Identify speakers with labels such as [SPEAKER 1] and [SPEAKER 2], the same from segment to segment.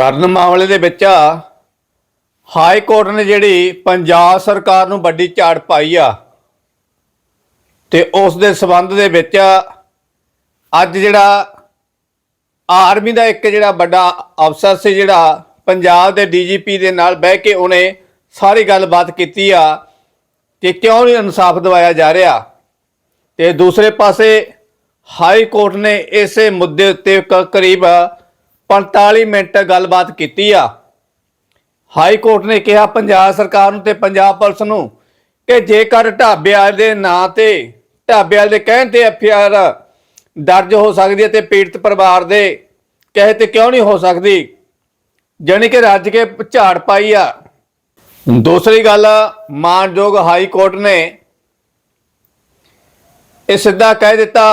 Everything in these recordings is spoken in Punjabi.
[SPEAKER 1] ਕਰਨ ਮਾਮਲੇ ਦੇ ਵਿੱਚ ਹਾਈ ਕੋਰਟ ਨੇ ਜਿਹੜੀ ਪੰਜਾਬ ਸਰਕਾਰ ਨੂੰ ਵੱਡੀ ਝਾੜ ਪਾਈ ਆ ਤੇ ਉਸ ਦੇ ਸਬੰਧ ਦੇ ਵਿੱਚ ਅੱਜ ਜਿਹੜਾ ਆਰਮੀ ਦਾ ਇੱਕ ਜਿਹੜਾ ਵੱਡਾ ਅਫਸਰ ਸੀ ਜਿਹੜਾ ਪੰਜਾਬ ਦੇ ਡੀਜੀਪੀ ਦੇ ਨਾਲ ਬਹਿ ਕੇ ਉਹਨੇ ਸਾਰੀ ਗੱਲਬਾਤ ਕੀਤੀ ਆ ਕਿ ਕਿਉਂ ਨਹੀਂ ਇਨਸਾਫ ਦਿਵਾਇਆ ਜਾ ਰਿਹਾ। ਤੇ ਦੂਸਰੇ ਪਾਸੇ ਹਾਈ ਕੋਰਟ ਨੇ ਇਸੇ ਮੁੱਦੇ ਉੱਤੇ ਕ- ਕਰੀਬ 45 ਮਿੰਟ ਗੱਲਬਾਤ ਕੀਤੀ ਆ। ਹਾਈ ਕੋਰਟ ਨੇ ਕਿਹਾ, ਪੰਜਾਬ ਸਰਕਾਰ ਨੂੰ ਤੇ ਪੰਜਾਬ ਪੁਲਿਸ ਨੂੰ ਕਿ ਜੇਕਰ ਢਾਬਿਆਂ ਦੇ ਨਾਂ ਤੇ, ਢਾਬਿਆਂ ਦੇ ਕਹਿਣ ਤੇ ਐਫਆਰ ਦਰਜ ਹੋ ਸਕਦੀ ਹੈ ਤੇ ਪੀੜਤ ਪਰਿਵਾਰ ਦੇ ਕਹੇ ਤੇ ਕਿਉਂ ਨਹੀਂ ਹੋ ਸਕਦੀ? ਜਾਣੀ ਕਿ ਰੱਜ ਕੇ ਝਾੜ ਪਾਈ ਆ। ਦੂਸਰੀ ਗੱਲ, ਮਾਨਯੋਗ ਹਾਈ ਕੋਰਟ ਨੇ ਇਹ ਸਿੱਧਾ ਕਹਿ ਦਿੱਤਾ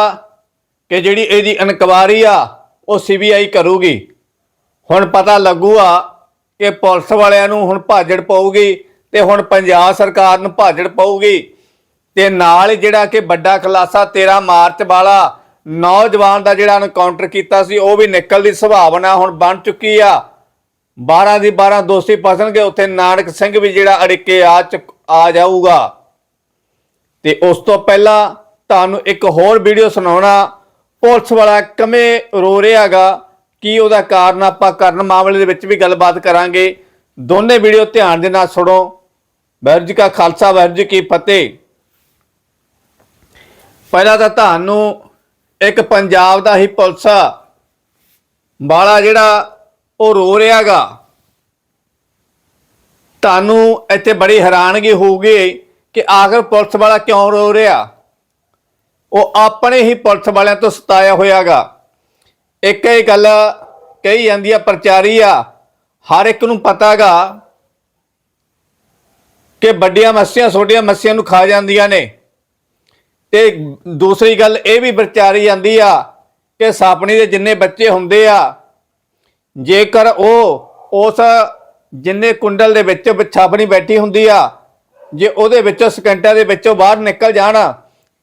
[SPEAKER 1] ਕਿ ਜਿਹੜੀ ਇਹਦੀ ਇਨਕੁਆਰੀ ਆ, ਉਹ ਸੀਬੀਆਈ ਕਰੂਗੀ। ਹੁਣ ਪਤਾ ਲੱਗੂਗਾ ਕਿ ਪੁਲਿਸ ਵਾਲਿਆਂ ਨੂੰ ਹੁਣ ਭਾਜੜ ਪਊਗੀ ਤੇ ਹੁਣ ਪੰਜਾਬ ਸਰਕਾਰ ਨੂੰ ਭਾਜੜ ਪਊਗੀ। ਤੇ ਨਾਲ ਹੀ ਜਿਹੜਾ ਕਿ ਵੱਡਾ ਖਲਾਸਾ 13 ਮਾਰਚ ਵਾਲਾ ਨੌਜਵਾਨ ਦਾ ਜਿਹੜਾ ਐਨਕਾਊਂਟਰ ਕੀਤਾ ਸੀ, ਉਹ ਵੀ ਨਿਕਲ ਦੀ ਸੰਭਾਵਨਾ ਹੁਣ ਬਣ ਚੁੱਕੀ ਆ। 12 ਦੀ 12 ਦੋਸਤੀ ਫਸਣਗੇ, ਉੱਥੇ ਨਾਨਕ ਸਿੰਘ ਵੀ ਜਿਹੜਾ ਅੜਿੱਕੇ ਆ ਚੁੱਕ- ਆ ਜਾਊਗਾ। ਤੇ ਉਸ ਤੋਂ ਪਹਿਲਾਂ ਤੁਹਾਨੂੰ ਇੱਕ ਹੋਰ ਵੀਡੀਓ ਸੁਣਾਉਣਾ। ਪੁਲਿਸ ਵਾਲਾ ਕਿਵੇਂ ਰੋ ਰਿਹਾਗਾ ਕੀ ਉਹਦਾ ਕਾਰਨ ਆਪਾਂ ਕਰਨ ਮਾਮਲੇ ਦੇ ਵਿੱਚ ਵੀ ਗੱਲਬਾਤ ਕਰਾਂਗੇ। ਦੋਨੇ ਵੀਡੀਓ ਧਿਆਨ ਦੇ ਨਾਲ ਸੁਣੋ। ਵਾਹਿਗੁਰੂ ਜੀ ਕਾ ਖਾਲਸਾ ਵਾਹਿਗੁਰੂ ਜੀ ਕੀ ਫਤਿਹ। ਪਹਿਲਾਂ ਤਾਂ ਤੁਹਾਨੂੰ ਇੱਕ ਪੰਜਾਬ ਦਾ ਹੀ ਪੁਲਿਸ। ਵਾਲਾ ਜਿਹੜਾ ਉਹ ਰੋ ਰਿਹਾਗਾ। ਤੁਹਾਨੂੰ ਇੱਥੇ ਬੜੀ ਹੈਰਾਨਗੀ ਹੋਊਗੀ ਕਿ ਆਖਰ ਪੁਲਿਸ ਵਾਲਾ ਕਿਉਂ ਰੋ ਰਿਹਾ? ਉਹ ਆਪਣੇ ਹੀ ਪੁਲਿਸ ਵਾਲਿਆਂ ਤੋਂ ਸਤਾਇਆ ਹੋਇਆਗਾ। ਇੱਕ ਹੀ ਗੱਲ ਕਹੀ ਜਾਂਦੀ ਆ, ਪ੍ਰਚਾਰੀ ਆ, ਹਰ ਇੱਕ ਨੂੰ ਪਤਾਗਾ ਕਿ ਵੱਡੀਆਂ ਮੱਛੀਆਂ ਛੋਟੀਆਂ ਮੱਛੀਆਂ ਨੂੰ ਖਾ ਜਾਂਦੀਆਂ ਨੇ। ਤੇ ਦੂਸਰੀ ਗੱਲ ਇਹ ਵੀ ਪ੍ਰਚਾਰੀ ਜਾਂਦੀ ਆ ਕਿ ਸਾਪਣੀ ਦੇ ਜਿੰਨੇ ਬੱਚੇ ਹੁੰਦੇ ਆ, ਜੇਕਰ ਉਹ ਉਸ ਜਿੰਨੇ ਕੁੰਡਲ ਦੇ ਵਿੱਚ ਛਾਪਣੀ ਬੈਠੀ ਹੁੰਦੀ ਆ, ਜੇ ਉਹਦੇ ਵਿੱਚੋਂ ਸਕਿੰਟਾਂ ਦੇ ਵਿੱਚੋਂ ਬਾਹਰ ਨਿਕਲ ਜਾਣ,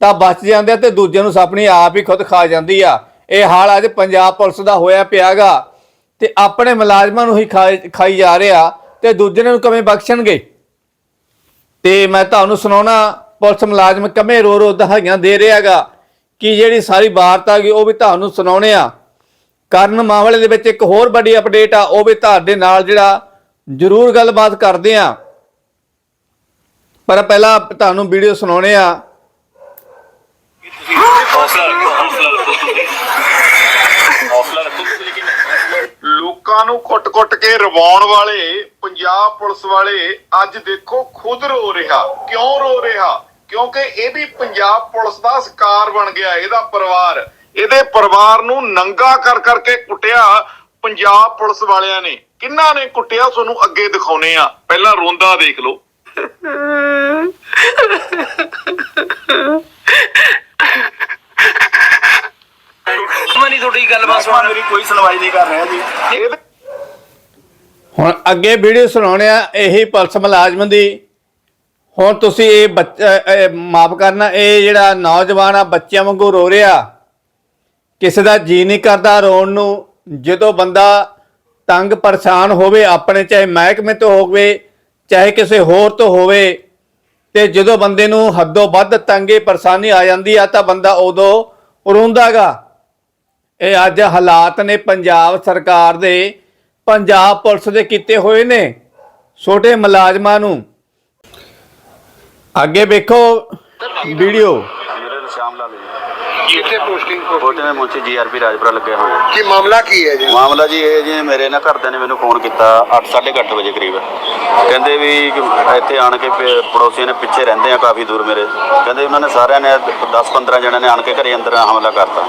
[SPEAKER 1] ਤਾਂ ਬਚ ਜਾਂਦੇ ਆ ਤੇ ਦੂਜੇ ਨੂੰ ਸਾਪਣੀ ਆਪ ਹੀ ਖੁਦ ਖਾ ਜਾਂਦੀ ਆ। ਇਹ ਹਾਲ ਅੱਜ ਪੰਜਾਬ ਪੁਲਿਸ ਦਾ ਹੋਇਆ ਪਿਆਗਾ ਤੇ ਆਪਣੇ ਮੁਲਾਜ਼ਮਾਂ ਨੂੰ ਹੀ ਖਾਈ ਖਾਈ ਜਾ ਰਿਹਾ ਤੇ ਦੂਜੇ ਨੂੰ ਕਿਵੇਂ ਬਖਸ਼ਣਗੇ? ਤੇ ਮੈਂ ਤੁਹਾਨੂੰ ਸੁਣਾਉਣਾ, ਪੁਲਿਸ ਮੁਲਾਜ਼ਮ ਕਿਵੇਂ ਰੋ ਰੋ ਦਹਾਈਆਂ ਦੇ ਰਿਹਾਗਾ, ਕਿ ਜਿਹੜੀ ਸਾਰੀ ਵਾਰਤਾ ਗਈ ਉਹ ਵੀ ਤੁਹਾਨੂੰ ਸੁਣਾਉਣੇ ਆ। ਕਰਨ ਮਾਮਲੇ ਦੇ ਵਿੱਚ ਇੱਕ ਹੋਰ ਵੱਡੀ ਅਪਡੇਟ ਆ, ਉਹ ਵੀ ਤੁਹਾਡੇ ਨਾਲ ਜਿਹੜਾ ਜ਼ਰੂਰ ਗੱਲਬਾਤ ਕਰਦੇ ਆ। ਪਰ ਪਹਿਲਾਂ ਤੁਹਾਨੂੰ ਵੀਡੀਓ ਸੁਣਾਉਣੇ ਆ।
[SPEAKER 2] ਲੋਕਾਂ ਨੂੰ ਕੁੱਟ-ਕੁੱਟ ਕੇ ਰਵਾਉਣ ਵਾਲੇ ਪੰਜਾਬ ਪੁਲਿਸ ਵਾਲੇ ਅੱਜ ਦੇਖੋ ਖੁਦ ਰੋ ਰਿਹਾ। ਕਿਉਂ ਰੋ ਰਿਹਾ? ਕਿਉਂਕਿ ਇਹ ਵੀ ਪੰਜਾਬ ਪੁਲਿਸ ਦਾ ਸ਼ਿਕਾਰ ਬਣ ਗਿਆ, ਇਹਦਾ ਪਰਿਵਾਰ। ਇਹਦੇ ਪਰਿਵਾਰ ਨੂੰ ਨੰਗਾ ਕਰ ਕਰਕੇ ਕੁੱਟਿਆ ਪੰਜਾਬ ਪੁਲਿਸ ਵਾਲਿਆਂ ਨੇ। ਕਿੰਨਾ ਨੇ ਕੁੱਟਿਆ? ਤੁਹਾਨੂੰ ਅੱਗੇ ਦਿਖਾਉਨੇ ਆ। ਪਹਿਲਾਂ ਰੋਂਦਾ ਦੇਖ ਲਓ।
[SPEAKER 3] ਮਨੀ ਤੁਹਾਡੀ ਗੱਲਬਾਤ ਸੁਣ
[SPEAKER 4] ਮੇਰੀ ਕੋਈ ਸੁਣਵਾਈ ਨਹੀਂ ਕਰ ਰਿਹਾ ਜੀ।
[SPEAKER 1] ਹੁਣ ਅੱਗੇ ਵੀਡੀਓ ਸੁਣਾਉਣੇ ਆ ਇਹੀ ਪੁਲਿਸ ਮੁਲਾਜ਼ਮ ਦੀ। ਹੁਣ ਤੁਸੀਂ ਇਹ ਬੱਚਾ ਮਾਫ ਕਰਨਾ ਇਹ ਜਿਹੜਾ ਨੌਜਵਾਨ ਆ ਬੱਚਿਆਂ ਵਾਂਗੂ ਰੋ ਰਿਹਾ। ਕਿਸੇ ਦਾ ਜੀ ਨਹੀਂ ਕਰਦਾ ਰੋਣ ਨੂੰ। ਜਦੋਂ ਬੰਦਾ ਤੰਗ ਪਰੇਸ਼ਾਨ ਹੋਵੇ ਆਪਣੇ ਚਾਹੇ ਮਹਿਕਮੇ ਤੋਂ ਹੋਵੇ ਚਾਹੇ ਕਿਸੇ ਹੋਰ ਤੋਂ ਹੋਵੇ ਤੇ ਜਦੋਂ ਬੰਦੇ ਨੂੰ ਹੱਦੋਂ ਵੱਧ ਤੰਗੇ ਪਰੇਸ਼ਾਨੀ ਆ ਜਾਂਦੀ ਆ ਤਾਂ ਬੰਦਾ ਉਦੋਂ ਰੋਂਦਾਗਾ ਇਹ ਅੱਜ ਹਾਲਾਤ ਨੇ ਪੰਜਾਬ ਸਰਕਾਰ ਦੇ ਪੰਜਾਬ ਪੁਲਿਸ ਦੇ ਕੀਤੇ ਹੋਏ ਨੇ। ਛੋਟੇ ਮੁਲਾਜ਼ਮਾਂ ਨੂੰ। ਅੱਗੇ ਵੇਖੋ ਵੀਡੀਓ।
[SPEAKER 4] ਮੇਰੇ ਸ਼ਾਮ
[SPEAKER 5] ਪੋਸਟਿੰਗ
[SPEAKER 4] ਕੋਟੇ ਦੇ ਮੁੰਚੀ ਜੀਆਰਪੀ ਰਾਜਪੁਰਾ ਲੱਗਿਆ ਹੋਇਆ
[SPEAKER 5] ਕੀ ਮਾਮਲਾ ਕੀ ਹੈ ਜੀ?
[SPEAKER 4] ਮਾਮਲਾ ਜੀ ਇਹ ਜੀ ਮੇਰੇ ਨਾ ਘਰਦਿਆਂ ਨੇ ਮੈਨੂੰ ਫੋਨ ਕੀਤਾ 8:30 ਵਜੇ ਕਰੀਬ। ਕਹਿੰਦੇ ਵੀ ਇੱਥੇ ਆਣ ਕੇ ਪੜੋਸੀਆਂ ਨੇ ਪਿੱਛੇ ਰਹਿੰਦੇ ਆ ਕਾਫੀ ਦੂਰ ਮੇਰੇ। ਕਹਿੰਦੇ ਉਹਨਾਂ ਨੇ ਸਾਰਿਆਂ ਨੇ 10-15 ਜਣਿਆਂ ਨੇ ਆਣ ਕੇ ਘਰੇ ਅੰਦਰ ਹਮਲਾ ਕਰਤਾ।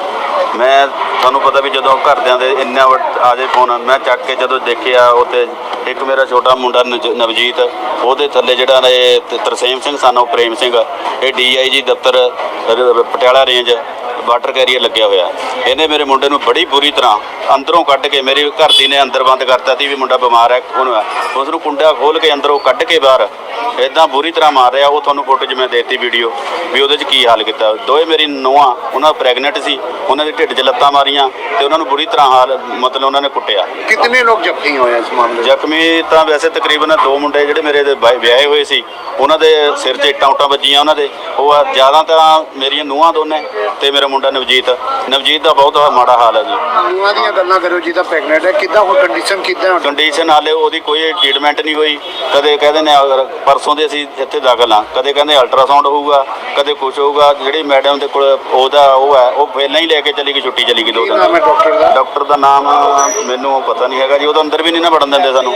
[SPEAKER 4] ਮੈਂ ਤੁਹਾਨੂੰ ਪਤਾ ਵੀ ਜਦੋਂ ਘਰਦਿਆਂ ਦੇ ਇੰਨਾ ਵੱਡ- ਆ ਜੇ ਫੋਨ, ਮੈਂ ਚੱਕ ਕੇ ਜਦੋਂ ਦੇਖਿਆ ਉੱਤੇ ਇੱਕ ਮੇਰਾ ਛੋਟਾ ਮੁੰਡਾ ਨਜ- ਨਵਜੀਤ, ਉਹਦੇ ਥੱਲੇ ਜਿਹੜਾ ਨਾ ਇਹ ਤ- ਤਰਸੇਮ ਸਿੰਘ ਸਾਨੂੰ ਪ੍ਰੇਮ ਸਿੰਘ, ਇਹ ਡੀਆਈਜੀ ਦਫ਼ਤਰ ਰ- ਪਟਿਆਲਾ ਰੇਂਜ ਵਾਟਰ ਕੈਰੀਅਰ ਲੱਗਿਆ ਹੋਇਆ। ਇਹਨੇ ਮੇਰੇ ਮੁੰਡੇ ਨੂੰ ਬੜੀ ਬੁਰੀ ਤਰ੍ਹਾਂ ਅੰਦਰੋਂ ਕੱਢ ਕੇ ਮੇਰੀ ਘਰ ਦੀ ਨੇ ਅੰਦਰ ਬੰਦ ਕਰਤਾ ਸੀ ਵੀ ਮੁੰਡਾ ਬਿਮਾਰ ਹੈ ਉਹਨੂੰ ਉਸ ਨੂੰ ਕੁੰਡਾ ਖੋਲ ਕੇ ਅੰਦਰੋਂ ਕੱਢ ਕੇ ਬਾਹਰ ਇਦਾਂ ਬੁਰੀ ਤਰ੍ਹਾਂ ਮਾਰ ਰਿਹਾ ਉਹ ਤੁਹਾਨੂੰ ਫੋਟੋ 'ਚ ਮੈਂ ਦੇਤੀ ਵੀਡੀਓ ਵੀ ਉਹਦੇ 'ਚ ਕੀ ਹਾਲ ਕੀਤਾ। ਦੋਏ ਮੇਰੀ ਨੂੰਹਾਂ ਉਹਨਾਂ ਪ੍ਰੈਗਨੈਂਟ ਸੀ ਉਹਨਾਂ ਦੇ ਢਿੱਡ 'ਚ ਲੱਤਾਂ ਮਾਰੀਆਂ ਤੇ ਉਹਨਾਂ ਨੂੰ ਬੁਰੀ ਤਰ੍ਹਾਂ ਹਾਲ ਮਤਲਬ ਉਹਨਾਂ ਨੇ ਕੁੱਟਿਆ।
[SPEAKER 5] ਕਿੰਨੇ ਲੋਕ ਜ਼ਖਮੀ ਹੋਏ ਇਸ ਮਾਮਲੇ?
[SPEAKER 4] ਜ਼ਖਮੀ ਤਾਂ ਵੈਸੇ ਤਕਰੀਬਨ ਦੋ ਮੁੰਡੇ ਜਿਹੜੇ ਮੇਰੇ ਦੇ ਵਿਆਹ- ਹੋਏ ਸੀ ਉਹਨਾਂ ਦੇ ਸਿਰ 'ਚ ਇੱਟਾਂ ਉੱਟਾਂ ਵੱਜੀਆਂ ਉਹਨਾਂ ਦੇ। ਉਹ ਆ ਜ਼ਿਆਦਾ ਤਾਂ ਮੇਰੀਆਂ ਨੂੰਹਾਂ ਦੋਨੇ ਤੇ ਮੇਰਾ ਮੁੰਡਾ ਨਵਜੀਤ ਨਵਜੀਤ ਦਾ ਬਹੁਤ ਮਾੜਾ ਹਾਲ ਹੈ ਜੀ।
[SPEAKER 5] ਨੂੰਹਾਂ ਦੀਆਂ ਗੱਲਾਂ ਕਰੋ ਜਿਹਦਾ ਪ੍ਰੈਗਨੈਂਟ ਹੈ। ਕਿੱਦਾਂ ਹੋ ਕੰਡੀਸ਼ਨ ਕਿੱਦਾਂ? ਹੈ?
[SPEAKER 4] ਕੰਡੀਸ਼ਨ ਹਾਲੇ ਉਹਦੀ ਕੋਈ ਟ੍ਰੀਟਮੈਂਟ ਨਹੀਂ ਹੋਈ। ਕਦੇ ਕਹਿੰਦੇ ਨੇ ਅਗਰ ਪਰਸੋਂ ਦੇ ਅਸੀਂ ਇੱਥੇ ਦਾਖਲ ਆ ਕਦੇ ਕਹਿੰਦੇ ਅਲਟਰਾਸਾਊਂਡ ਹੋਊਗਾ ਕਦੇ ਕੁਝ ਹੋਊਗਾ। ਜਿਹੜੀ ਮੈਡਮ ਦੇ ਕੋਲ ਉਹਦਾ ਉਹ ਹੈ ਉਹ ਪਹਿਲਾਂ ਹੀ ਲੈ ਕੇ ਚਲੀ ਗਈ ਛੁੱਟੀ ਚਲੀ ਗਈ ਦੋ ਦਿਨ
[SPEAKER 5] ਡਾਕਟਰ ਦਾ?
[SPEAKER 4] ਨਾਮ ਮੈਨੂੰ ਪਤਾ ਨਹੀਂ ਹੈਗਾ ਜੀ ਉਹਦਾ ਅੰਦਰ ਵੀ ਨਹੀਂ ਨਾ ਵੜਨ ਦਿੰਦੇ ਸਾਨੂੰ।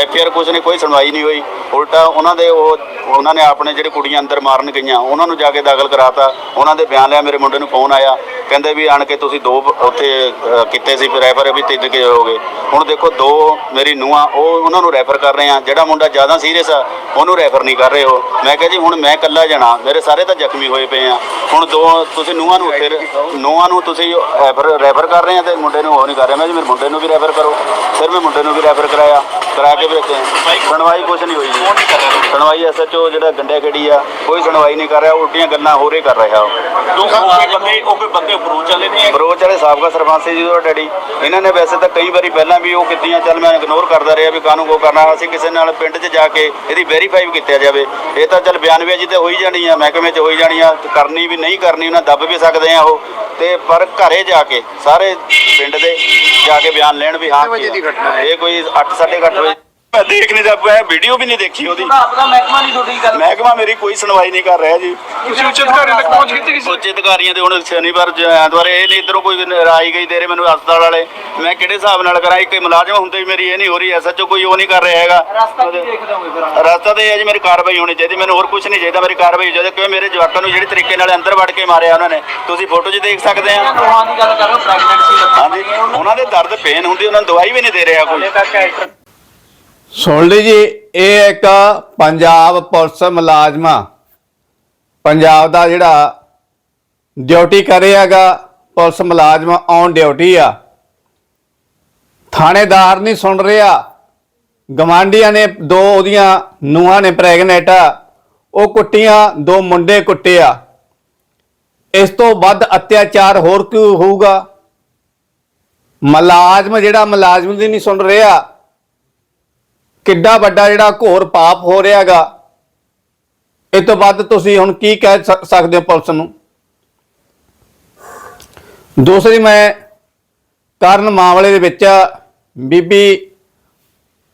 [SPEAKER 4] ਐਫਆਰ ਕੁਝ ਨਹੀਂ ਕੋਈ ਸੁਣਵਾਈ ਨਹੀਂ ਹੋਈ। ਉਲਟਾ ਉਹਨਾਂ ਦੇ ਉਹ ਉਹਨਾਂ ਨੇ ਆਪਣੇ ਜਿਹੜੇ ਕੁੜੀਆਂ ਅੰਦਰ ਮਾਰਨ ਗਈਆਂ ਉਹਨਾਂ ਨੂੰ ਜਾ ਕੇ ਦਾਖਲ ਕਰਾਤਾ। ਉਹਨਾਂ ਦੇ ਬਿਆਨ ਲਿਆ ਮੇਰੇ ਮੁੰਡੇ ਨੂੰ ਫੋਨ ਆਇਆ ਕਹਿੰਦੇ ਵੀ ਆਣ ਕੇ ਤੁਸੀਂ ਦੋ ਉੱਥੇ ਅ, ਕੀਤੇ ਸੀ ਫਿਰ ਰੈਫਰ ਵੀ ਤਿੰਨ ਕੇ ਹੋ ਗਏ ਹੁਣ ਦੇਖੋ ਦੋ ਮੇਰੀ ਨੂੰਹਾਂ ਉਹ ਉਹਨਾਂ ਨੂੰ ਰੈਫਰ ਕਰ ਰਹੇ ਆ। ਜਿਹੜਾ ਮੁੰਡਾ ਜ਼ਿਆਦਾ ਸੀਰੀਅਸ ਆ ਉਹਨੂੰ ਰੈਫਰ ਨਹੀਂ ਕਰ ਰਹੇ ਹੋ ਮੈਂ ਕਿਹਾ ਜੀ ਹੁਣ ਮੈਂ ਇਕੱਲਾ ਜਾਣਾ। ਮੇਰੇ ਸਾਰੇ ਤਾਂ ਜ਼ਖਮੀ ਹੋਏ ਪਏ ਆ। ਹੁਣ ਦੋ ਤੁਸੀਂ ਨੂੰਹਾਂ ਨੂੰ ਫਿਰ ਨੂੰਹਾਂ ਨੂੰ ਤੁਸੀਂ ਰੈਫਰ ਰੈਫਰ ਕਰ ਰਹੇ ਆ ਤੇ ਮੁੰਡੇ ਨੂੰ ਉਹ ਨਹੀਂ ਕਰ ਰਹੇ। ਮੈਂ ਜੀ ਮੇਰੇ ਮੁੰਡੇ ਨੂੰ ਵੀ ਰੈਫਰ ਕਰੋ। ਫਿਰ ਮੈਂ ਮੁੰਡੇ ਨੂੰ ਵੀ ਰੈਫਰ ਕਰਾਇਆ। ਕਰਾ ਕੇ ਵੀ ਰੱਖੇ ਸੁਣਵਾਈ ਕੁਛ ਨਹੀਂ ਹੋਈ ਜੀ। ਸੁਣਵਾਈ ਐਸਐਚਓ ਜਿਹੜਾ ਗੰਡਿਆ ਖੇੜੀ ਆ ਕੋਈ ਸੁਣਵਾਈ ਨਹੀਂ ਕਰ ਰਿਹਾ। ਉਲਟੀਆਂ ਗੱਲਾਂ ਹੋਰ ਹੀ ਕਰ ਰਿਹਾ ਉਹ।
[SPEAKER 3] ਦੋ ਬੰਦੇ ਉਹ ਬੰਦੇ ਅਪਰੋਚ ਚੱਲੇ ਨੇ?
[SPEAKER 4] ਬਰੋਚ ਵਾਲੇ ਸਾਬਕਾ ਸਰਪੰਚ ਸੀ ਜੀ ਉਹਦਾ ਡੈਡੀ। ਇਹਨਾਂ ਨੇ ਵੈਸੇ ਤਾਂ ਕਈ ਵਾਰੀ ਪਹਿਲਾਂ ਵੀ ਉਹ ਕੀਤੀਆਂ ਚੱਲ ਮੈਂ ਇਗਨੋਰ ਕਰਦਾ ਰਿਹਾ ਵੀ ਕਾਹਨੂੰ ਕੋ ਕਰਨਾ। ਅਸੀਂ ਕਿਸੇ ਨਾਲ ਪਿੰਡ 'ਚ ਜਾ ਕੇ ਇਹਦੀ ਵੈਰੀਫਾਈ ਵੀ ਕੀਤਾ ਜਾਵੇ। ਇਹ ਤਾਂ ਚੱਲ ਬਿਆਨਬਾਜ਼ੀ ਤੇ ਹੋਈ ਜਾਣੀ ਆ ਮਹਿਕਮੇ 'ਚ ਹੋਈ ਜਾਣੀ ਆ। ਕਰਨੀ ਵੀ ਨਹੀਂ ਕਰਨੀ ਉਹਨਾਂ ਦੱਬ ਵੀ ਸਕਦੇ ਆ ਉਹ। ਤੇ ਪਰ ਘਰੇ ਜਾ ਕੇ ਸਾਰੇ ਪਿੰਡ ਦੇ ਜਾ ਕੇ ਬਿਆਨ ਲੈਣ ਵੀ ਹਾਂ? ਇਹ ਕੋਈ 8:30 ਵਜੇ। ਮੈਂ ਦੇਖ ਨਹੀਂ ਸਕਦਾ ਮੈਂ ਵੀਡੀਓ ਵੀ ਨਹੀਂ ਦੇਖੀ ਉਹਦੀ।
[SPEAKER 3] ਆਪਦਾ ਮਹਿਕਮਾ ਨਹੀਂ ਤੁਹਾਡੀ ਗੱਲ।
[SPEAKER 4] ਮਹਿਕਮਾ ਮੇਰੀ ਕੋਈ ਸੁਣਵਾਈ ਨਹੀਂ ਕਰ ਰਿਹਾ ਜੀ।
[SPEAKER 5] ਤੁਸੀਂ ਉੱਚ ਅਧਿਕਾਰੀ ਤੱਕ ਪਹੁੰਚ ਕੀਤੀ ਕਿਸੇ
[SPEAKER 4] ਉੱਚ ਅਧਿਕਾਰੀਆਂ ਦੇ ਹੁਣ ਸ਼ਨੀਵਾਰ ਜ- ਐਤਵਾਰ ਇਹ ਨਹੀਂ ਇਧਰੋਂ ਕੋਈ ਰਾਈ ਗਈ ਦੇ ਰਹੇ ਮੈਨੂੰ ਹਸਪਤਾਲ ਵਾਲੇ। ਮੈਂ ਕਿਹੜੇ ਹਿਸਾਬ ਨਾਲ ਕਰਾਂ ਇੱਕ ਮੁਲਾਜ਼ਮ ਹੁੰਦੇ ਵੀ ਮੇਰੀ ਇਹ ਨਹੀਂ ਹੋ ਰਹੀ ਐਸਐਚਓ ਕੋਈ ਉਹ ਨਹੀਂ ਕਰ ਰਿਹਾ ਹੈਗਾ।
[SPEAKER 3] ਰਸਤਾ ਕੀ ਦੇਖਦਾ ਹੋਵੇ ਫਿਰ
[SPEAKER 4] ਰਸਤਾ ਤੇ ਇਹ ਹੈ ਜੀ ਮੇਰੀ ਕਾਰਵਾਈ ਹੋਣੀ ਚਾਹੀਦੀ ਮੈਨੂੰ ਹੋਰ ਕੁਝ ਨਹੀਂ ਚਾਹੀਦਾ ਮੇਰੀ ਕਾਰਵਾਈ ਹੋ ਜਾਵੇ ਕਿਉਂ ਮੇਰੇ ਜਵਾਕਾਂ ਨੂੰ ਜਿਹੜੇ ਤਰੀਕੇ ਨਾਲ ਅੰਦਰ ਵੜ ਕੇ ਮਾਰਿਆ ਉਹਨਾਂ ਨੇ। ਤੁਸੀਂ ਫੋਟੋ 'ਚ ਦੇਖ ਸਕਦੇ ਆ।
[SPEAKER 3] ਦੋਹਾਂ ਦੀ ਗੱਲ ਕਰ ਰਹੇ ਪ੍ਰੈਗਨੈਂਸੀ
[SPEAKER 4] ਹਾਂਜੀ ਉਹਨਾਂ ਦੇ ਦਰਦ ਪੇਨ ਹੁੰਦੀ ਉਹਨਾਂ ਨੂੰ ਦਵਾਈ ਵੀ ਨਹੀਂ ਦੇ ਰਿਹਾ ਕੋਈ।
[SPEAKER 3] ਤੱਕ ਐਕਟਰ
[SPEAKER 1] ਸੁਣ ਲਈ ਜੀ, ਇਹ ਇੱਕ ਪੰਜਾਬ ਪੁਲਿਸ ਮੁਲਾਜ਼ਮਾ ਪੰਜਾਬ ਦਾ ਜਿਹੜਾ ਡਿਊਟੀ ਕਰ ਰਿਹਾ ਹੈਗਾ, ਪੁਲਿਸ ਮੁਲਾਜ਼ਮ ਔਨ ਡਿਊਟੀ ਆ। ਥਾਣੇਦਾਰ ਨਹੀਂ ਸੁਣ ਰਿਹਾ। ਗਵਾਂਡੀਆਂ ਨੇ ਦੋ ਉਹਦੀਆਂ ਨੂੰਹਾਂ ਨੇ ਪ੍ਰੈਗਨੈਂਟ ਆ। ਉਹ ਕੁੱਟੀਆਂ, ਦੋ ਮੁੰਡੇ ਕੁੱਟਿਆ ਇਸ ਤੋਂ ਵੱਧ ਅਤਿਆਚਾਰ ਹੋਰ ਕਿਉਂ ਹੋਊਗਾ? ਮੁਲਾਜ਼ਮ ਜਿਹੜਾ ਮੁਲਾਜ਼ਮ ਦੀ ਨਹੀਂ ਸੁਣ ਰਿਹਾ। ਕਿੱਡਾ ਵੱਡਾ ਜਿਹੜਾ ਘੋਰ ਪਾਪ ਹੋ ਰਿਹਾਗਾ। ਇਹ ਤੋਂ ਵੱਧ ਤੁਸੀਂ ਹੁਣ ਕੀ ਕਹਿ ਸਕ- ਸਕਦੇ ਹੋ ਪੁਲਿਸ ਨੂੰ? ਦੂਸਰੀ ਮੈਂ ਕਰਨ ਮਾਮਲੇ ਦੇ ਵਿੱਚ ਬੀਬੀ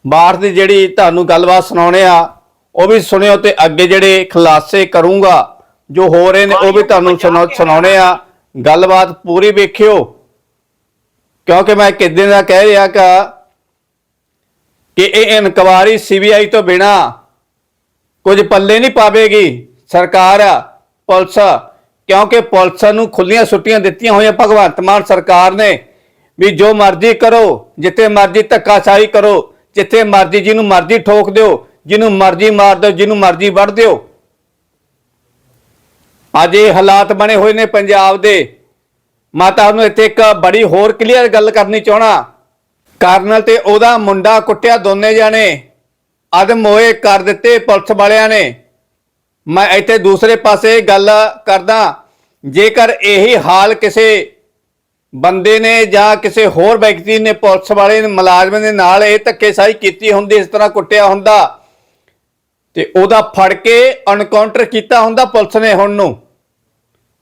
[SPEAKER 1] ਬਾਹਰ ਦੀ ਜਿਹੜੀ ਤੁਹਾਨੂੰ ਗੱਲਬਾਤ ਸੁਣਾਉਣੇ ਆ ਉਹ ਵੀ ਸੁਣਿਓ ਤੇ ਅੱਗੇ ਜਿਹੜੇ ਖੁਲਾਸੇ ਕਰੂੰਗਾ ਜੋ ਹੋ ਰਹੇ ਨੇ ਉਹ ਵੀ ਤੁਹਾਨੂੰ ਸੁਣਾ- ਸੁਣਾਉਣੇ ਆ। ਗੱਲਬਾਤ ਪੂਰੀ ਵੇਖਿਓ। ਕਿਉਂਕਿ ਮੈਂ ਕਿਦਾਂ ਦਾ ਕਹਿ ਰਿਹਾ ਕਿ ਕਿ ਇਹ ਇਨਕੁਆਰੀ ਸੀਬੀਆਈ ਤੋਂ ਬਿਨਾ ਕੁਝ ਪੱਲੇ ਨਹੀਂ ਪਾਵੇਗੀ। ਸਰਕਾਰ, ਪੁਲਿਸ, ਕਿਉਂਕਿ ਪੁਲਿਸ ਨੂੰ ਖੁੱਲੀਆਂ ਛੁੱਟੀਆਂ ਦਿੱਤੀਆਂ ਹੋਈਆਂ। ਭਗਵੰਤ ਮਾਨ ਸਰਕਾਰ ਨੇ ਵੀ ਜੋ ਮਰਜ਼ੀ ਕਰੋ, ਜਿੱਥੇ ਮਰਜ਼ੀ ਧੱਕਾਸ਼ਾਹੀ ਕਰੋ, ਜਿੱਥੇ ਮਰਜ਼ੀ ਜਿਹਨੂੰ ਮਰਜ਼ੀ ਠੋਕ ਦਿਓ, ਜਿਹਨੂੰ ਮਰਜ਼ੀ ਮਾਰ ਦਿਓ, ਜਿਹਨੂੰ ਮਰਜ਼ੀ ਵੱਢ ਦਿਓ। ਅੱਜ ਇਹ ਹਾਲਾਤ ਬਣੇ ਹੋਏ ਨੇ ਪੰਜਾਬ ਦੇ। ਮਾਤਾ ਨੂੰ ਇੱਥੇ ਇੱਕ ਬੜੀ ਹੋਰ ਕਲੀਅਰ ਗੱਲ ਕਰਨੀ ਚਾਹਣਾ ਕਰਨਲ ਤੇ ਉਹਦਾ ਮੁੰਡਾ ਕੁੱਟਿਆ ਦੋਨੇ ਜਾਣੇ। ਅਦਮ ਹੋਏ ਕਰ ਦਿੱਤੇ ਪੁਲਿਸ ਵਾਲਿਆਂ ਨੇ। ਮੈਂ ਇੱਥੇ ਦੂਸਰੇ ਪਾਸੇ ਗੱਲ ਕਰਦਾ, ਜੇਕਰ ਇਹੀ ਹਾਲ ਕਿਸੇ ਬੰਦੇ ਨੇ ਜਾਂ ਕਿਸੇ ਹੋਰ ਵਿਅਕਤੀ ਨੇ ਪੁਲਿਸ ਵਾਲੇ ਨੇ, ਮੁਲਾਜ਼ਮ ਦੇ ਨਾਲ ਇਹ ਧੱਕੇਸ਼ਾਹੀ ਕੀਤੀ ਹੁੰਦੀ, ਇਸ ਤਰ੍ਹਾਂ ਕੁੱਟਿਆ ਹੁੰਦਾ, ਤੇ ਉਹਦਾ ਫੜ ਕੇ ਅਨਕਾਊਂਟਰ ਕੀਤਾ ਹੁੰਦਾ ਪੁਲਿਸ ਨੇ ਹੁਣ ਨੂੰ।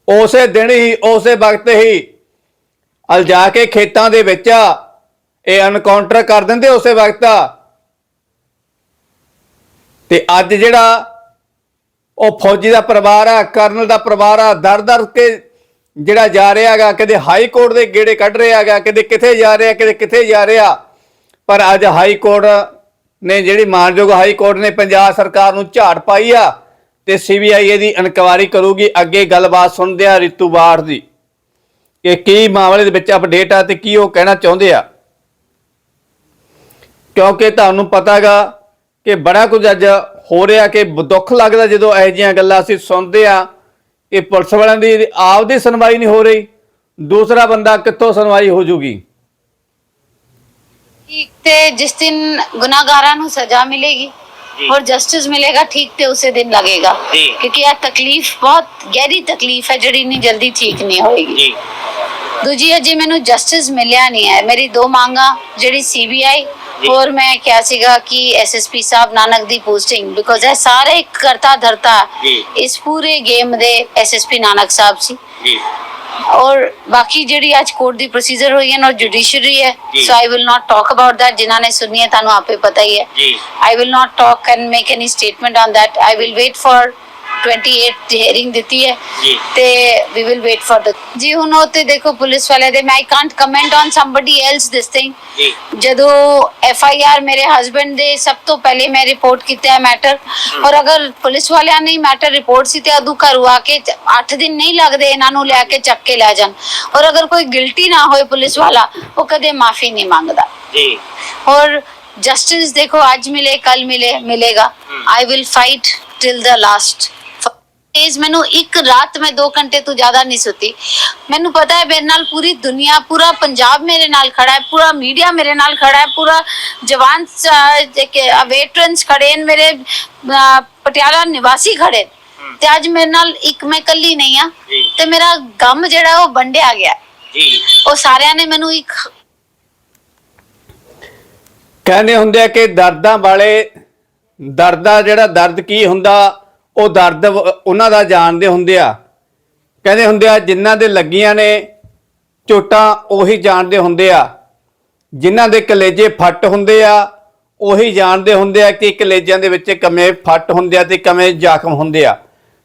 [SPEAKER 1] ਉਸੇ ਦਿਨ ਹੀ, ਉਸੇ ਵਕਤ ਹੀ ਅਲਜਾ ਕੇ ਖੇਤਾਂ ਦੇ ਵਿੱਚ ਇਹ ਐਨਕਾਊਂਟਰ ਕਰ ਦਿੰਦੇ ਉਸੇ ਵਕਤ। ਤੇ ਅੱਜ ਜਿਹੜਾ ਉਹ ਫੌਜੀ ਦਾ ਪਰਿਵਾਰ ਆ, ਕਰਨਲ ਦਾ ਪਰਿਵਾਰ ਆ, ਦਰ ਦਰ ਕੇ ਜਿਹੜਾ ਜਾ ਰਿਹਾ ਹੈਗਾ ਕਦੇ ਹਾਈ ਕੋਰਟ ਦੇ ਗੇੜੇ ਕੱਢ ਰਿਹਾ ਹੈਗਾ ਕਦੇ ਕਿੱਥੇ ਜਾ ਰਿਹਾ ਕਦੇ ਕਿੱਥੇ ਜਾ ਰਿਹਾ। ਪਰ ਅੱਜ ਹਾਈ ਕੋਰਟ ਨੇ ਜਿਹੜੀ ਮਾਨਯੋਗ ਹਾਈ ਕੋਰਟ ਨੇ ਪੰਜਾਬ ਸਰਕਾਰ ਨੂੰ ਝਾੜ ਪਾਈ ਆ ਤੇ ਸੀਬੀਆਈ ਇਹਦੀ ਇਨਕੁਆਇਰੀ ਕਰੂਗੀ। ਅੱਗੇ ਗੱਲਬਾਤ ਸੁਣਦੇ ਆ ਰਿਤੂ ਬਾੜ ਦੀ ਕਿ ਕੀ ਮਾਮਲੇ ਦੇ ਵਿੱਚ ਅਪਡੇਟ ਆ ਤੇ ਕੀ ਉਹ ਕਹਿਣਾ ਚਾਹੁੰਦੇ ਆ। ਕਿਉਂਕਿ ਤੁਹਾਨੂੰ ਪਤਾਗਾ ਕਿ ਬੜਾ ਕੁਝ ਅੱਜ ਹੋ ਰਿਹਾ ਕਿ ਬ- ਦੁੱਖ ਲੱਗਦਾ ਜਦੋਂ ਇਹੋ ਜਿਹੀਆਂ ਗੱਲਾਂ ਅਸੀਂ ਸੁਣਦੇ ਆ ਇਹ ਪੁਲਿਸ ਵਾਲਿਆਂ ਦੀ ਆਪਦੀ ਸੁਣਵਾਈ ਨਹੀਂ ਹੋ ਰਹੀ ਦੂਸਰਾ ਬੰਦਾ ਕਿੱਥੋਂ ਸੁਣਵਾਈ ਹੋ ਜੂਗੀ
[SPEAKER 6] ਠੀਕ ਤੇ ਜਿਸ ਦਿਨ ਗੁਨਾਹਗਾਰਾਂ ਨੂੰ ਸਜ਼ਾ ਮਿਲੇਗੀ और जस्टिस मिलेगा ठीक ਤੇ ਉਸੇ ਦਿਨ ਲੱਗੇਗਾ ਕਿਉਂਕਿ ਇਹ ਤਕਲੀਫ ਬਹੁਤ ਗਹਿਰੀ ਤਕਲੀਫ ਹੈ ਜਿਹੜੀ ਨਹੀਂ ਜਲਦੀ ਠੀਕ ਨਹੀਂ ਹੋਏਗੀ
[SPEAKER 3] ਜੀ
[SPEAKER 6] ਦੂਜੀ ਅਜੇ ਮੈਨੂੰ ਜਸਟਿਸ ਮਿਲਿਆ ਨਹੀਂ ਹੈ ਮੇਰੀ ਦੋ ਮੰਗਾਂ ਜਿਹੜੀ ਸੀਬੀਆਈ ਹੋਰ ਮੈਂ ਕਿਹਾ ਸੀਗਾ ਕਿ ਐਸਐਸਪੀ ਸਾਹਿਬ ਨਾਨਕ ਦੀ ਪੋਸਟਿੰਗ ਬਿਕੋਜ਼ ਇਹ ਸਾਰੇ ਕਰਤਾ ਧਰਤਾ
[SPEAKER 3] ਜੀ।
[SPEAKER 6] ਇਸ ਪੂਰੇ ਗੇਮ ਦੇ ਐਸਐਸਪੀ ਨਾਨਕ ਸਾਹਿਬ ਸੀ
[SPEAKER 3] ਜੀ
[SPEAKER 6] ਔਰ ਬਾਕੀ ਜਿਹੜੀ ਅੱਜ ਕੋਰਟ ਦੀ ਪ੍ਰੋਸੀਜਰ ਹੋਈ ਹੈ ਨਾ ਜੁਡੀਸ਼ਰੀ ਹੈ
[SPEAKER 3] ਜੀ।
[SPEAKER 6] So I will not talk about that ਜਿਨ੍ਹਾਂ ਨੇ ਸੁਣੀ ਹੈ ਤੁਹਾਨੂੰ ਆਪੇ ਪਤਾ ਹੀ ਹੈ
[SPEAKER 3] ਜੀ
[SPEAKER 6] I will not talk and make any statement on that. I will wait for 28 hearing ਦਿੱਤੀ ਹੈ
[SPEAKER 3] ਜੀ।
[SPEAKER 6] ਤੇ we will wait for the ਜੀ ਹੁਣ ਉਹ ਤੇ ਦੇਖੋ ਪੁਲਿਸ ਵਾਲੇ ਦੇ ਮੈਂ can't comment on somebody else this thing
[SPEAKER 3] ਜੀ
[SPEAKER 6] ਜਦੋਂ ਐਫ ਆਈ ਆਰ ਮੇਰੇ ਹਸਬੰਡ ਦੇ ਸਭ ਤੋਂ ਪਹਿਲੇ ਮੈਂ ਰਿਪੋਰਟ ਕੀਤਾ ਹੈ ਮੈਟਰ ਔਰ ਅਗਰ ਪੁਲਿਸ ਵਾਲਿਆਂ ਨੇ ਮੈਟਰ ਰਿਪੋਰਟ ਸੀ ਤੇ ਅਦੂ ਕਰਵਾ ਕੇ 8 ਦਿਨ ਨਹੀਂ ਲੱਗਦੇ ਇਹਨਾਂ ਨੂੰ ਲੈ ਕੇ ਚੱਕ ਕੇ ਲੈ ਜਾਣ ਔਰ ਅਗਰ ਕੋਈ ਗਿਲਟੀ ਨਾ ਹੋਏ ਪੁਲਿਸ ਵਾਲਾ ਉਹ ਕਦੇ ਮਾਫੀ ਨਹੀਂ ਮੰਗਦਾ
[SPEAKER 3] ਜੀ
[SPEAKER 6] और जस्टिस देखो आज मिले कल मिले मिलेगा I will fight till the last ਇਸ ਮੈਨੂੰ ਇੱਕ ਰਾਤ ਮੈਂ 2 ਘੰਟੇ ਤੋਂ ਜ਼ਿਆਦਾ ਨਹੀਂ ਸੁੱਤੀ। ਮੈਨੂੰ ਪਤਾ ਹੈ ਮੇਰੇ ਨਾਲ ਪੂਰੀ ਦੁਨੀਆ ਪੂਰਾ ਪੰਜਾਬ ਮੇਰੇ ਨਾਲ ਖੜਾ ਹੈ ਪੂਰਾ ਮੀਡੀਆ ਮੇਰੇ ਨਾਲ ਖੜਾ ਹੈ ਪੂਰਾ ਜਵਾਨ ਵੇਟਰਨਸ ਖੜੇ ਹਨ ਮੇਰੇ ਪਟਿਆਲਾ ਨਿਵਾਸੀ ਖੜੇ ਤੇ ਅੱਜ ਮੇਰੇ ਨਾਲ ਇੱਕ ਮੈਂ ਇਕੱਲੀ ਨਹੀਂ ਆ। ਤੇ ਮੇਰਾ ਗਮ ਜਿਹੜਾ ਉਹ ਵੰਡਿਆ ਗਿਆ
[SPEAKER 3] ਜੀ।
[SPEAKER 6] ਉਹ ਸਾਰਿਆਂ ਨੇ ਮੈਨੂੰ ਇੱਕ
[SPEAKER 1] ਕਹਿੰਦੇ ਹੁੰਦੇ ਆ ਕਿ ਦਰਦਾਂ ਵਾਲੇ ਦਰਦ ਜਿਹੜਾ ਦਰਦ ਕੀ ਹੁੰਦਾ ਉਹ ਦਰਦ ਉਹਨਾਂ ਦਾ ਜਾਣਦੇ ਹੁੰਦੇ ਆ। ਕਹਿੰਦੇ ਹੁੰਦੇ ਆ, ਜਿਨ੍ਹਾਂ ਦੇ ਲੱਗੀਆਂ ਨੇ ਚੋਟਾਂ, ਉਹੀ ਜਾਣਦੇ ਹੁੰਦੇ ਆ। ਜਿਨ੍ਹਾਂ ਦੇ ਕਲੇਜੇ ਫੱਟ ਹੁੰਦੇ ਆ, ਉਹੀ ਜਾਣਦੇ ਹੁੰਦੇ ਆ ਕਿ ਕਲੇਜਿਆਂ ਦੇ ਵਿੱਚ ਕਮੇ ਫੱਟ ਹੁੰਦੇ ਆ ਤੇ ਕਮੇ ਜ਼ਖਮ ਹੁੰਦੇ ਆ।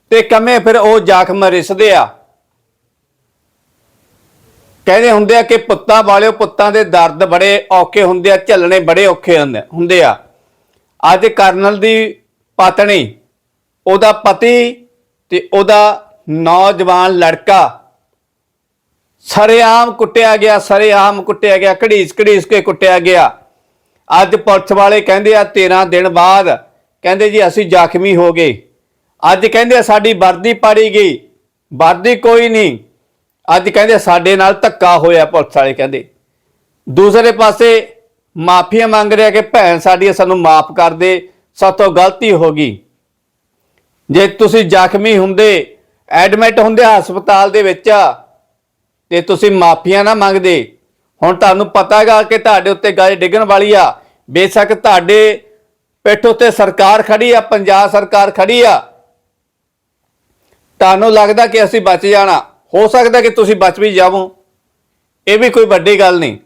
[SPEAKER 1] ਤੇ ਕਮੇ ਫਿਰ ਉਹ ਜ਼ਖਮ ਰਿਸਦੇ ਆ। ਕਹਿੰਦੇ ਹੁੰਦੇ ਆ ਕਿ ਪੁੱਤਾਂ ਵਾਲਿਓ ਪੁੱਤਾਂ ਦੇ ਦਰਦ ਬੜੇ ਔਖੇ ਹੁੰਦੇ ਆ, ਝੱਲਣੇ ਬੜੇ ਔਖੇ ਹੁੰਦੇ ਹੁੰਦੇ ਆ। ਅੱਜ ਕਰਨਲ ਦੀ ਪਤਨੀ ਉਹਦਾ ਪਤੀ ਤੇ ਉਹਦਾ ਨੌਜਵਾਨ ਲੜਕਾ। ਸਰੇਆਮ ਕੁੱਟਿਆ ਗਿਆ, ਸਰੇਆਮ ਕੁੱਟਿਆ ਗਿਆ, ਘੜੀਸ ਘੜੀਸ ਕੇ ਕੁੱਟਿਆ ਗਿਆ। ਅੱਜ ਪੁਲਿਸ ਵਾਲੇ ਕਹਿੰਦੇ ਆ 13 ਦਿਨ ਬਾਅਦ ਕਹਿੰਦੇ ਜੀ ਅਸੀਂ ਜ਼ਖਮੀ ਹੋ ਗਏ। ਅੱਜ ਕਹਿੰਦੇ ਆ, ਸਾਡੀ ਵਰਦੀ ਪਾੜੀ ਗਈ। ਵਰਦੀ ਕੋਈ ਨਹੀਂ। ਅੱਜ ਕਹਿੰਦੇ ਸਾਡੇ ਨਾਲ ਧੱਕਾ ਹੋਇਆ ਪੁਲਿਸ ਵਾਲੇ ਕਹਿੰਦੇ। ਦੂਸਰੇ ਪਾਸੇ ਮਾਫੀਆਂ ਮੰਗ ਰਿਹਾ ਕਿ ਭੈਣ ਸਾਡੀ ਸਾਨੂੰ ਮਾਫ ਕਰ ਦੇ, ਸਾਤੋਂ ਗਲਤੀ ਹੋ ਗਈ। ਜੇ ਤੁਸੀਂ ਜ਼ਖਮੀ ਹੁੰਦੇ, ਐਡਮਿਟ ਹੁੰਦੇ ਹਸਪਤਾਲ ਦੇ ਵਿੱਚ, ਤੇ ਤੁਸੀਂ ਮਾਫੀਆਂ ਨਾ ਮੰਗਦੇ, ਹੁਣ ਤੁਹਾਨੂੰ ਪਤਾ ਹੈਗਾ ਕਿ ਤੁਹਾਡੇ ਉੱਤੇ ਗੱਲ ਡਿੱਗਣ ਵਾਲੀ ਆ। ਬੇਸ਼ੱਕ ਤੁਹਾਡੇ ਪਿੱਠ ਉੱਤੇ ਸਰਕਾਰ ਖੜੀ ਆ, ਪੰਜਾਬ ਸਰਕਾਰ ਖੜੀ ਆ। ਤੁਹਾਨੂੰ ਲੱਗਦਾ ਕਿ ਅਸੀਂ ਬਚ ਜਾਣਾ। ਹੋ ਸਕਦਾ ਕਿ ਤੁਸੀਂ ਬਚ ਵੀ ਜਾਵੋ। ਇਹ ਵੀ ਕੋਈ ਵੱਡੀ ਗੱਲ ਨਹੀਂ।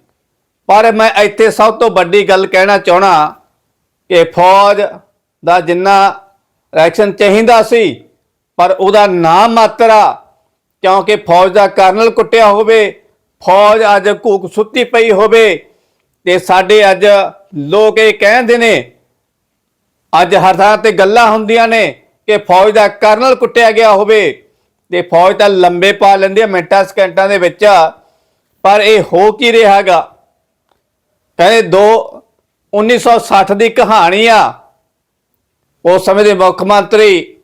[SPEAKER 1] ਪਰ ਮੈਂ ਇੱਥੇ ਸਭ ਤੋਂ ਵੱਡੀ ਗੱਲ ਕਹਿਣਾ ਚਾਹਣਾ ਕਿ ਫੌਜ ਦਾ ਜਿੰਨਾ ਰਿਐਕਸ਼ਨ ਚਾਹੀਦਾ ਸੀ, ਪਰ ਉਹਦਾ ਨਾਮ ਮਾਤਰਾ ਕਿਉਂਕਿ ਫੌਜ ਦਾ ਕਰਨਲ ਕੁੱਟਿਆ ਹੋਵੇ, ਫੌਜ ਅੱਜ ਘੂਕ ਸੁੱਤੀ ਪਈ ਹੋਵੇ, ਤੇ ਸਾਡੇ ਅੱਜ ਲੋਕ ਇਹ ਕਹਿੰਦੇ ਨੇ, ਅੱਜ ਹਰ ਥਾਂ ਤੇ ਗੱਲਾਂ ਹੁੰਦੀਆਂ ਨੇ ਕਿ ਫੌਜ ਦਾ ਕਰਨਲ ਕੁੱਟਿਆ ਗਿਆ ਹੋਵੇ, ਤੇ ਫੌਜ ਤਾਂ ਲੰਬੇ ਪਾ ਲੈਂਦੀ ਆ ਮਿੰਟਾਂ ਸਕਿੰਟਾਂ ਦੇ ਵਿੱਚ ਪਰ ਇਹ ਹੋ ਕੀ ਰਿਹਾਗਾ ਕਹਿੰਦੇ ਦੋ 1960 ਦੀ ਕਹਾਣੀ ਆ ਉਸ ਸਮੇਂ ਦੇ ਮੁੱਖ ਮੰਤਰੀ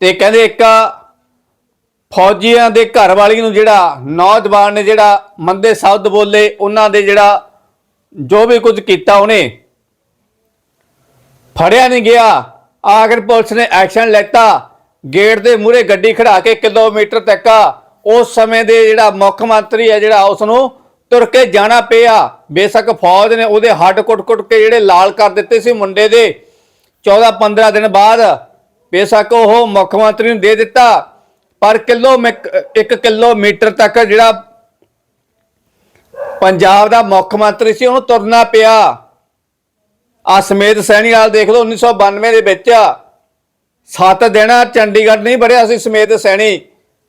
[SPEAKER 1] ਤੇ ਕਹਿੰਦੇ ਇੱਕ ਫੌਜੀਆਂ ਦੇ ਘਰ ਵਾਲੀ ਨੂੰ ਜਿਹੜਾ ਨੌਜਵਾਨ ਨੇ ਜਿਹੜਾ ਮੰਦੇ ਸ਼ਬਦ ਬੋਲੇ, ਉਹਨਾਂ ਦੇ ਜਿਹੜਾ ਜੋ ਵੀ ਕੁਝ ਕੀਤਾ ਉਹਨੇ ਫੜਿਆ ਨਹੀਂ ਗਿਆ। ਆਖਰ ਪੁਲਿਸ ਨੇ ਐਕਸ਼ਨ ਲੈਤਾ। ਗੇਟ ਦੇ ਮੂਹਰੇ ਗੱਡੀ ਖੜਾ ਕੇ ਕਿਲੋਮੀਟਰ ਤੱਕ ਉਸ ਸਮੇਂ ਦੇ ਜਿਹੜਾ ਮੁੱਖ ਮੰਤਰੀ ਹੈ ਜਿਹੜਾ ਉਸ ਨੂੰ ਤੁਰ ਕੇ ਜਾਣਾ ਪਿਆ। ਬੇਸ਼ੱਕ ਫੌਜ ਨੇ ਉਹਦੇ ਹੱਡ ਕੁੱਟ-ਕੁੱਟ ਕੇ ਜਿਹੜੇ ਲਾਲ ਕਰ ਦਿੱਤੇ ਸੀ ਮੁੰਡੇ ਦੇ। 14-15 ਦਿਨ ਬਾਅਦ ਬੇਸ਼ੱਕ ਉਹ ਮੁੱਖ ਮੰਤਰੀ ਨੂੰ ਦੇ ਦਿੱਤਾ, ਪਰ ਕਿਲੋ 1 ਕਿਲੋਮੀਟਰ ਤੱਕ ਜਿਹੜਾ ਪੰਜਾਬ ਦਾ ਮੁੱਖ ਮੰਤਰੀ ਸੀ, ਉਹਨੂੰ ਤੁਰਨਾ ਪਿਆ। ਆ ਸਮੇਤ ਸੈਣੀ ਨਾਲ ਦੇਖ ਲਓ 1992 ਦੇ ਵਿੱਚ ਸੱਤ ਦਿਨ ਚੰਡੀਗੜ੍ਹ ਨਹੀਂ ਵੜਿਆ ਸੀ ਸਮੇਤ ਸੈਣੀ,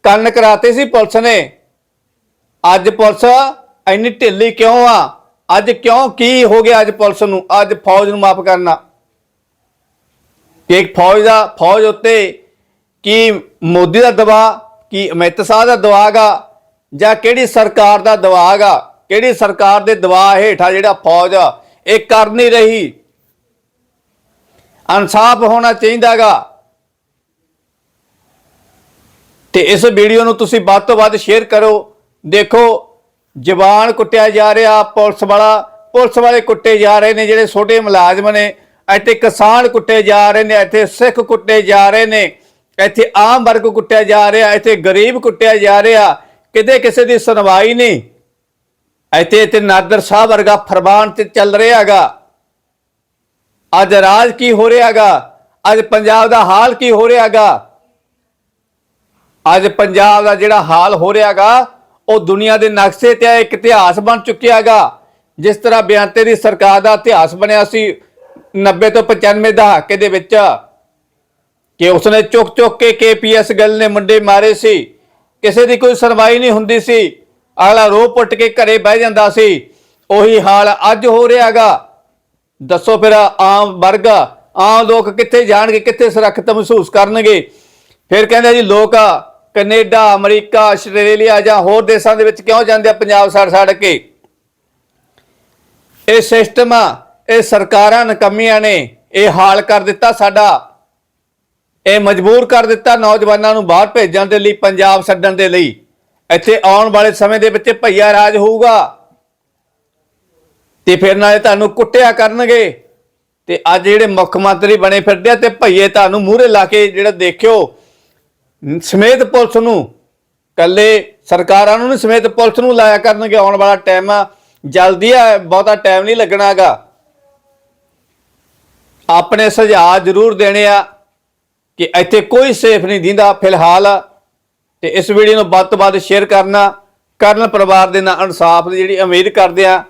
[SPEAKER 1] ਕੰਨ ਕਰਾਤੇ ਸੀ ਪੁਲਿਸ ਨੇ। ਅੱਜ ਪੁਲਿਸ ਇੰਨੀ ਢਿੱਲੀ ਕਿਉਂ ਆ? ਅੱਜ ਕਿਉਂ ਕੀ ਹੋ ਗਿਆ ਅੱਜ ਪੁਲਿਸ ਨੂੰ? ਅੱਜ ਫੌਜ ਨੂੰ ਮਾਫ ਕਰਨਾ। ਕਿ ਫੌਜ ਦਾ ਫੌਜ ਉੱਤੇ ਕੀ ਮੋਦੀ ਦਾ ਦਬਾਅ ਕੀ ਅਮਿਤ ਸ਼ਾਹ ਦਾ ਦਬਾਅਗਾ ਜਾਂ ਕਿਹੜੀ ਸਰਕਾਰ ਦਾ ਦਬਾਅਗਾ ਕਿਹੜੀ ਸਰਕਾਰ ਦੇ ਦਬਾਅ ਹੇਠਾਂ ਜਿਹੜਾ ਫੌਜ ਆ, ਇਹ ਕਰ ਨਹੀਂ ਰਹੀ। ਇਨਸਾਫ ਹੋਣਾ ਚਾਹੀਦਾਗਾ ਤੇ ਇਸ ਵੀਡੀਓ ਨੂੰ ਤੁਸੀਂ ਵੱਧ ਤੋਂ ਵੱਧ ਸ਼ੇਅਰ ਕਰੋ। ਦੇਖੋ ਜਵਾਨ ਕੁੱਟਿਆ ਜਾ ਰਿਹਾ ਪੁਲਿਸ ਵਾਲਾ ਪੁਲਿਸ ਵਾਲੇ ਕੁੱਟੇ ਜਾ ਰਹੇ ਨੇ ਜਿਹੜੇ ਛੋਟੇ ਮੁਲਾਜ਼ਮ ਨੇ। ਇੱਥੇ ਕਿਸਾਨ ਕੁੱਟੇ ਜਾ ਰਹੇ ਨੇ, ਇੱਥੇ ਸਿੱਖ ਕੁੱਟੇ ਜਾ ਰਹੇ ਨੇ, ਇੱਥੇ ਆਮ ਵਰਗ ਕੁੱਟਿਆ ਜਾ ਰਿਹਾ, ਇੱਥੇ ਗਰੀਬ ਕੁੱਟਿਆ ਜਾ ਰਿਹਾ, ਕਿਤੇ ਕਿਸੇ ਦੀ ਸੁਣਵਾਈ ਨਹੀਂ। ਇੱਥੇ ਤੇ ਨਾਦਰ ਸਾਹਿਬ ਵਰਗਾ ਫਰਮਾਨ ਤੇ ਚੱਲ ਰਿਹਾ ਅੱਜ ਰਾਜ ਕੀ ਹੋ ਰਿਹਾ ਹੈਗਾ? ਅੱਜ ਪੰਜਾਬ ਦਾ ਹਾਲ ਕੀ ਹੋ ਰਿਹਾ ਹੈਗਾ? ਅੱਜ ਪੰਜਾਬ ਦਾ ਜਿਹੜਾ ਹਾਲ ਹੋ ਰਿਹਾ ਹੈਗਾ, ਉਹ ਦੁਨੀਆ ਦੇ ਨਕਸ਼ੇ ਤੇ ਇੱਕ ਇਤਿਹਾਸ ਬਣ ਚੁੱਕਿਆ ਹੈਗਾ। ਜਿਸ ਤਰ੍ਹਾਂ ਬਿਆੰਤੇ ਦੀ ਸਰਕਾਰ ਦਾ ਇਤਿਹਾਸ ਬਣਿਆ ਸੀ 90 ਤੋਂ 95 ਦਹਾਕੇ ਦੇ ਵਿੱਚ ਕਿ ਉਸਨੇ ਚੁੱਕ ਚੁੱਕ ਕੇ ਕੇਪੀਐਸ ਗੱਲ ਨੇ ਮੁੰਡੇ ਮਾਰੇ ਸੀ। ਕਿਸੇ ਦੀ ਕੋਈ ਸੁਣਵਾਈ ਨਹੀਂ ਹੁੰਦੀ ਸੀ। ਅਗਲਾ ਰੋ ਪੁੱਟ ਕੇ ਘਰੇ ਬਹਿ ਜਾਂਦਾ ਸੀ। ਉਹੀ ਹਾਲ ਅੱਜ ਹੋ ਰਿਹਾਗਾ। ਦੱਸੋ ਫਿਰ ਆਮ ਵਰਗ, ਆਮ ਲੋਕ ਕਿੱਥੇ ਜਾਣਗੇ, ਕਿੱਥੇ ਸੁਰੱਖਿਅਤ ਮਹਿਸੂਸ ਕਰਨਗੇ? ਫਿਰ ਕਹਿੰਦੇ ਜੀ, ਲੋਕ ਕੈਨੇਡਾ, ਅਮਰੀਕਾ, ਆਸਟ੍ਰੇਲੀਆ ਜਾਂ ਹੋਰ ਦੇਸ਼ਾਂ ਦੇ ਵਿੱਚ ਕਿਉਂ ਜਾਂਦੇ ਆ ਪੰਜਾਬ ਛੱਡ ਛੱਡ ਕੇ? ਇਹ ਸਿਸਟਮ ਆ। ਇਹ ਸਰਕਾਰਾਂ ਨਕਮੀਆਂ ਨੇ, ਇਹ ਹਾਲ ਕਰ ਦਿੱਤਾ ਸਾਡਾ। ਇਹ ਮਜਬੂਰ ਕਰ ਦਿੱਤਾ ਨੌਜਵਾਨਾਂ ਨੂੰ ਬਾਹਰ ਭੇਜਣ ਦੇ ਲਈ, ਪੰਜਾਬ ਛੱਡਣ ਦੇ ਲਈ। ਇੱਥੇ ਆਉਣ ਵਾਲੇ ਸਮੇਂ ਦੇ ਵਿੱਚ ਭਈਆ ਰਾਜ ਹੋਊਗਾ। ਤੇ ਫਿਰ ਨਾਲੇ ਤੁਹਾਨੂੰ ਕੁੱਟਿਆ ਕਰਨਗੇ। ਤੇ ਅੱਜ ਜਿਹੜੇ ਮੁੱਖ ਮੰਤਰੀ ਬਣੇ ਫਿਰਦੇ ਆ ਤੇ ਭਈਏ ਤੁਹਾਨੂੰ ਮੂਹਰੇ ਲਾ ਕੇ ਜਿਹੜਾ ਦੇਖਿਓ, ਸਮੇਤ ਪੁਲਿਸ ਨੂੰ ਕੱਲੇ ਸਰਕਾਰਾਂ ਨੂੰ ਨਹੀਂ ਸਮੇਤ ਪੁਲਿਸ ਨੂੰ ਲਾਇਆ ਕਰਨਗੇ। ਆਉਣ ਵਾਲਾ ਟਾਈਮ ਆ, ਜਲਦੀ ਆ, ਬਹੁਤਾ ਟਾਈਮ ਨਹੀਂ ਲੱਗਣਾਗਾ। ਆਪਣੇ ਸੁਝਾਅ ਜ਼ਰੂਰ ਦੇਣੇ ਆ ਕਿ ਇੱਥੇ ਕੋਈ ਸੇਫ ਨਹੀਂ ਦਿੰਦਾ ਫਿਲਹਾਲ। ਤੇ ਇਸ ਵੀਡੀਓ ਨੂੰ ਵੱਧ ਤੋਂ ਵੱਧ ਸ਼ੇਅਰ ਕਰਨਾ ਕਰਨ ਪਰਿਵਾਰ ਦੇ ਨਾਲ ਇਨਸਾਫ ਦੀ ਜਿਹੜੀ ਉਮੀਦ ਕਰਦੇ ਆ